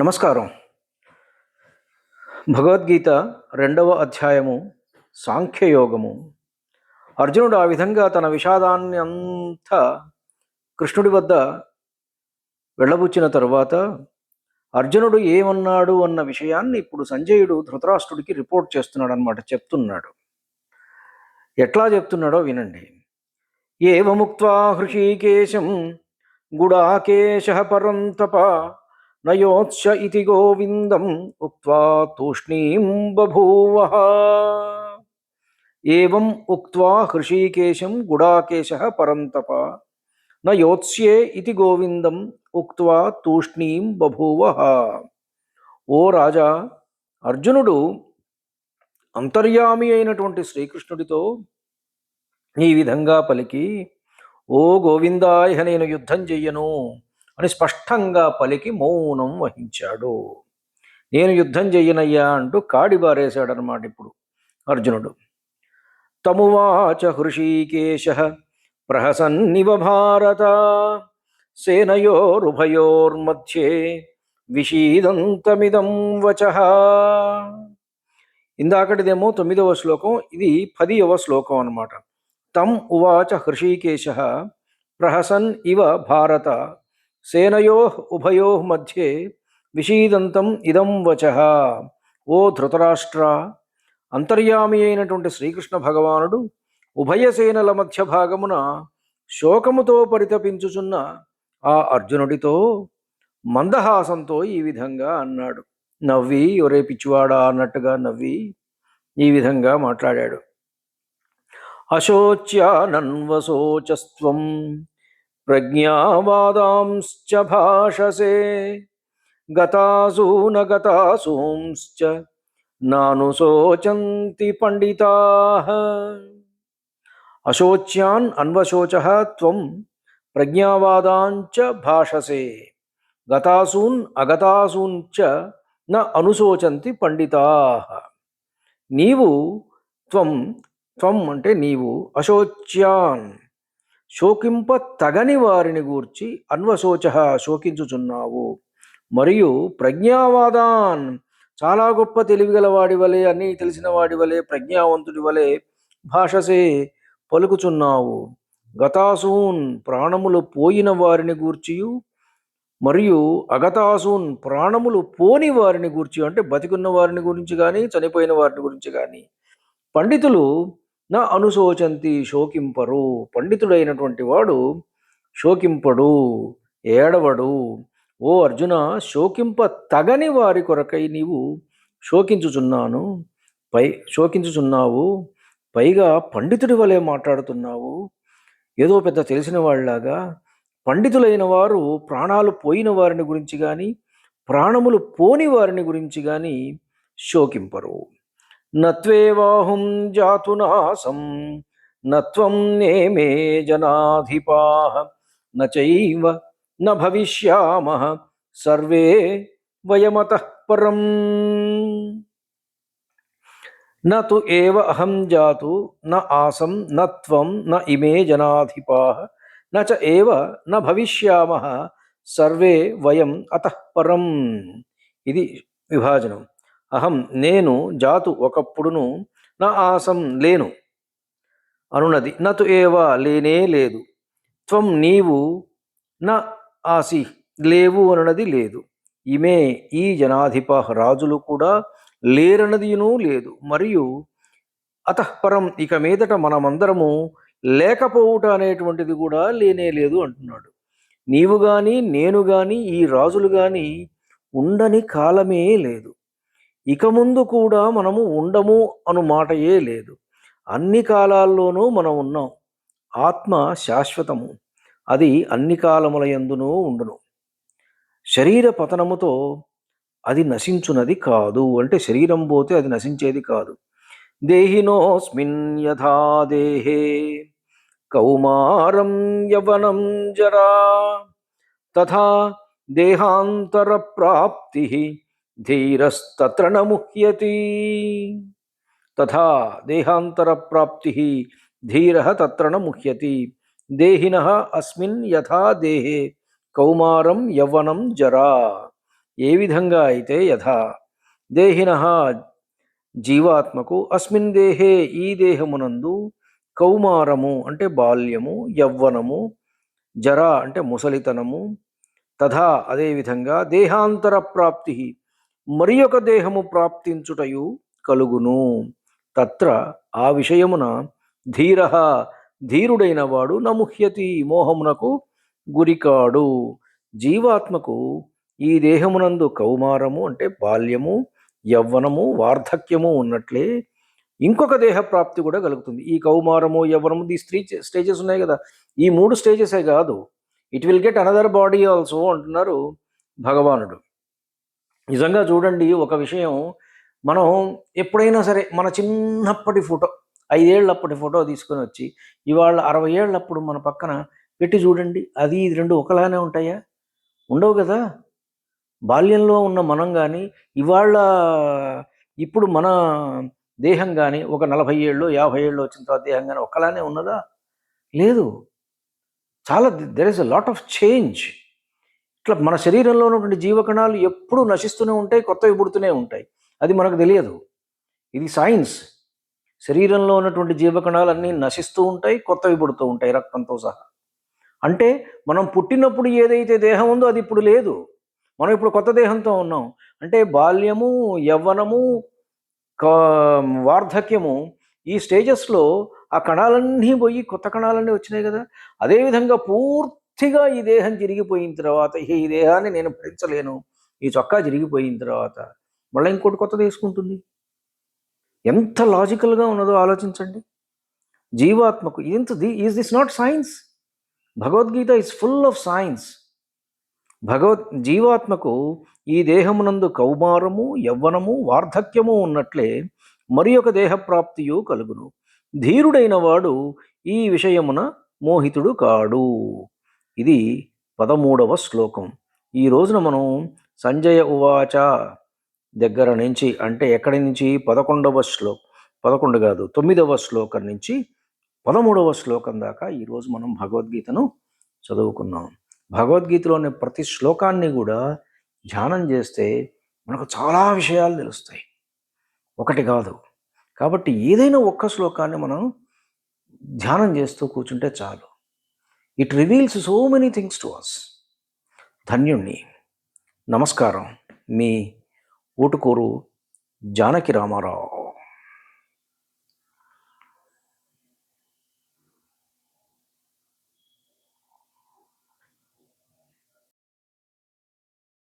నమస్కారం. భగవద్గీత రెండవ అధ్యాయము సాంఖ్యయోగము. అర్జునుడు ఆ విధంగా తన విషాదాన్ని అంతా కృష్ణుడి వద్ద వెళ్ళబుచ్చిన తరువాత అర్జునుడు ఏమన్నాడు అన్న విషయాన్ని ఇప్పుడు సంజయుడు ధృతరాష్ట్రుడికి రిపోర్ట్ చేస్తున్నాడు అనమాట చెప్తున్నాడు. ఎట్లా చెప్తున్నాడో వినండి. ఏవముక్త్వా హృషీకేశం గుడాకేశ పరంతప నయోత్స ఇది గోవిందం ఉక్వా తూష్ణీం బభూవ. ఏం ఉక్వా హృషీకేశం గుడాకేశ పరంతప నయోత్స్యే ఇది గోవిందం ఉక్వా తూష్ణీం బభూవ. ఓ రాజా అర్జునుడు అంతర్యామి అయినటువంటి శ్రీకృష్ణుడితో ఈ విధంగా పలికి ఓ గోవిందాయ నేను యుద్ధం చెయ్యను. అని స్పష్టంగా పలికి మౌనం వహించాడు. నేను యుద్ధం చెయ్యనయ్యా అంటూ కాడి బారేశాడనమాట ఇప్పుడు అర్జునుడు. తమువాచ హృషీకేశ ప్రహసన్నివ భారత సేనయోరుభయోర్మధ్యే విషీదంతమిదం వచ. ఇందాకటిదేమో తొమ్మిదవ శ్లోకం ఇది పదియవ శ్లోకం అన్నమాట. తం ఉవాచ హృషీకేశ ప్రహసన్ ఇవ భారత సేనయో ఉభయో మధ్యే విషీదంతం ఇదం వచ. ఓ ధృతరాష్ట్ర అంతర్యామి అయినటువంటి శ్రీకృష్ణ భగవానుడు ఉభయసేనల మధ్య భాగమున శోకముతో పరితపించుచున్న ఆ అర్జునుడితో మందహాసంతో ఈ విధంగా అన్నాడు. నవ్వి ఒరే పిచ్చివాడా అన్నట్టుగా నవ్వి ఈ విధంగా మాట్లాడాడు. అశోచ్యానన్వశోచస్త్వం ప్రజ్ఞావాదాంశ్చ భాషసే గతాసూన గతాసూంశ్చ నాను శోచంతి పండితా అశోచ్యాన్ అన్వశోచ త్వం ప్రజ్ఞావాదాంచ భాషసే గతాసూన్ అగతాసూంచ న అనుశోచంతి పండితా నీవు త్వం త్వం అంటే నీవు అశోచ్యాన్ శోకింప తగని వారిని గూర్చి అన్వశోచ శోకించుచున్నావు. మరియు ప్రజ్ఞావాదాన్ చాలా గొప్ప తెలివిగల వాడి వలె అన్నీ తెలిసిన వాడి వలె ప్రజ్ఞావంతుడి వలె భాషసే పలుకుచున్నావు. గతాసూన్ ప్రాణములు పోయిన వారిని గూర్చియు మరియు అగతాసూన్ ప్రాణములు పోని వారిని గూర్చి అంటే బతికున్న వారిని గురించి కానీ చనిపోయిన వారిని గురించి కానీ పండితులు నా అనుశోచంతి శోకింపరు. పండితుడైనటువంటి వాడు శోకింపడు ఏడవడు. ఓ అర్జున శోకింప తగని వారి కొరకై నీవు శోకించుచున్నాను. పై శోకించుచున్నావు. పైగా పండితుడి వలె మాట్లాడుతున్నావు. ఏదో పెద్ద తెలిసిన వాళ్ళలాగా పండితులైన వారు ప్రాణాలు పోయిన వారిని గురించి కానీ ప్రాణములు పోని వారిని గురించి కానీ శోకింపరు. నత్వేవాహుం జాతునాసం నత్వం నేమే జనాధిపా నైవ న భవిష్యామ సర్వే వయమత పరం నతు ఏవ అహం జాతు న ఆసం న త్వం న ఇమే జనాధిపా నచ ఏవ న భవిష్యామ సర్వే వయం అతః పరం ఇది విభాజనం అహం నేను జాతు ఒకప్పుడును నా ఆసం లేను. అనునది నతు ఏవా లేనే లేదు. త్వం నీవు నా ఆసి లేవు అనున్నది లేదు. ఇమే ఈ జనాధిప రాజులు కూడా లేరనదియును లేదు. మరియు అతఃపరం ఇక మీదట మనమందరము లేకపోవుట అనేటువంటిది కూడా లేనే లేదు అంటున్నాడు. నీవు కానీ నేను కానీ ఈ రాజులు కానీ ఉండని కాలమే లేదు. ఇక ముందు కూడా మనము ఉండము అను మాటయే లేదు. అన్ని కాలాల్లోనూ మనం ఉన్నాం. ఆత్మ శాశ్వతము. అది అన్ని కాలముల ఎందునూ ఉండును. శరీర పతనముతో అది నశించునది కాదు అంటే శరీరం పోతే అది నశించేది కాదు. దేహినోస్మిన్ యథా దేహే కౌమారం యవనం జరా తథా దేహాంతర ప్రాప్తి ధీరస్తత్ర న ముహ్యతి తథా దేహాంతర ప్రాప్తి ధీర తత్ర న ముహ్యతి దేహిన అస్మిన్ యథా దేహే కౌమారం యవ్వనం జరా. ఏ విధంగా అయితే యథా దేహిన జీవాత్మకు అస్మిన్ దేహే ఈ దేహమునందు కౌమారము అంటే బాల్యము యవ్వనము జరా అంటే ముసలితనము తథా అదేవిధంగా దేహాంతర ప్రాప్తి మరి ఒక దేహము ప్రాప్తించుటయు కలుగును. తత్ర ఆ విషయమున ధీర ధీరుడైన వాడు నముహ్యతి మోహమునకు గురికాడు. జీవాత్మకు ఈ దేహమునందు కౌమారము అంటే బాల్యము యవ్వనము వార్ధక్యము ఉన్నట్లే ఇంకొక దేహ ప్రాప్తి కూడా కలుగుతుంది. ఈ కౌమారము యవ్వనము ఈ స్త్రీ స్టేజెస్ ఉన్నాయి కదా. ఈ మూడు స్టేజెసే కాదు. It will get another body also అంటున్నారు భగవానుడు. నిజంగా చూడండి ఒక విషయం మనం ఎప్పుడైనా సరే మన చిన్నప్పటి ఫోటో ఐదేళ్ళప్పటి ఫోటో తీసుకొని వచ్చి ఇవాళ అరవై ఏళ్ళప్పుడు మన పక్కన పెట్టి చూడండి అది ఇది రెండు ఒకలానే ఉంటాయా? ఉండవు కదా? బాల్యంలో ఉన్న మనం కానీ ఇవాళ ఇప్పుడు మన దేహం కానీ ఒక నలభై ఏళ్ళు యాభై ఏళ్ళు వచ్చిన తర్వాత దేహం కానీ ఒకలానే ఉన్నదా? లేదు. చాలా there is a lot of change ఇట్లా మన శరీరంలో ఉన్నటువంటి జీవకణాలు ఎప్పుడూ నశిస్తూనే ఉంటాయి కొత్తవి పుడుతూనే ఉంటాయి. అది మనకు తెలియదు. ఇది సైన్స్. శరీరంలో ఉన్నటువంటి జీవకణాలు అన్నీ నశిస్తూ ఉంటాయి కొత్తవి పుడుతూ ఉంటాయి రక్తంతో సహా. అంటే మనం పుట్టినప్పుడు ఏదైతే దేహం ఉందో అది ఇప్పుడు లేదు. మనం ఇప్పుడు కొత్త దేహంతో ఉన్నాం. అంటే బాల్యము యవ్వనము వార్ధక్యము ఈ స్టేజెస్లో ఆ కణాలన్నీ పోయి కొత్త కణాలన్నీ వచ్చినాయి కదా. అదేవిధంగా పూర్తిగా ఈ దేహం చిరిగిపోయిన తర్వాత ఈ దేహాన్ని నేను భరించలేను. ఈ చొక్కా చిరిగిపోయిన తర్వాత మళ్ళీ ఇంకోటి కొత్త తీసుకుంటుంది ఎంత లాజికల్గా ఉన్నదో ఆలోచించండి. జీవాత్మకు ఇంత is this not science Bhagavad Gita is full of science Bhagavat జీవాత్మకు ఈ దేహమునందు కౌమారము యవ్వనము వార్ధక్యము ఉన్నట్లే మరి ఒక దేహప్రాప్తియు కలుగును. ధీరుడైన వాడు ఈ విషయమున మోహితుడు కాడు. ఇది పదమూడవ శ్లోకం. ఈ రోజున మనం సంజయ ఉవాచ దగ్గర నుంచి అంటే ఎక్కడి నుంచి? పదకొండవ శ్లోకం. పదకొండు కాదు తొమ్మిదవ శ్లోకం నుంచి పదమూడవ శ్లోకం దాకా ఈరోజు మనం భగవద్గీతను చదువుకున్నాం. భగవద్గీతలోని ప్రతి శ్లోకాన్ని కూడా ధ్యానం చేస్తే మనకు చాలా విషయాలు తెలుస్తాయి. ఒకటి కాదు కాబట్టి ఏదైనా ఒక్క శ్లోకాన్ని మనం ధ్యానం చేస్తూ కూర్చుంటే చాలు. It reveals so many things to us ధన్యుణ్ణి. నమస్కారం. మీ ఊటుకూరు జానకి రామారావు.